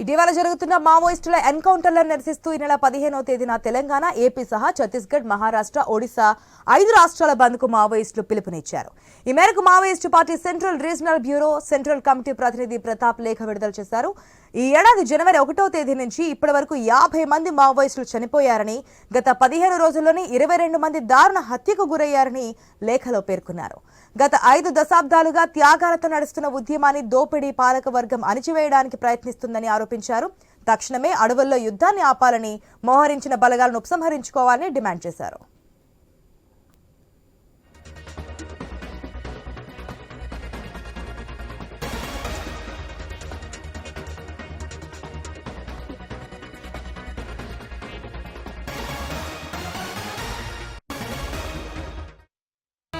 ఇటీవల జరుగుతున్న మావోయిస్టుల ఎన్కౌంటర్లను నిరసిస్తూ ఈ నెల పదిహేనవ తేదీన తెలంగాణ ఏపీ సహా ఛత్తీస్గఢ్ మహారాష్ట్ర ఒడిశా ఐదు రాష్ట్రాల బంద్కు మావోయిస్టులు పిలుపునిచ్చారు. ఈ మేరకు Maoist party central regional bureau central committee ప్రతినిధి ప్రతాప్ లేఖ విడుదల చేశారు. ఈ ఏడాది జనవరి ఒకటో తేదీ నుంచి ఇప్పటి వరకు యాభై మంది మావోయిస్టులు చనిపోయారని గత పదిహేను రోజుల్లోనే ఇరవై రెండు మంది దారుణ హత్యకు గురయ్యారని లేఖలో పేర్కొన్నారు. గత ఐదు దశాబ్దాలుగా త్యాగాలతో నడుస్తున్న ఉద్యమాన్ని దోపిడీ పాలక వర్గం అణిచివేయడానికి ప్రయత్నిస్తుందని ఆరోపించారు తక్షణమే అడవుల్లో యుద్ధాన్ని ఆపాలని మోహరించిన బలగాలను ఉపసంహరించుకోవాలని డిమాండ్ చేశారు.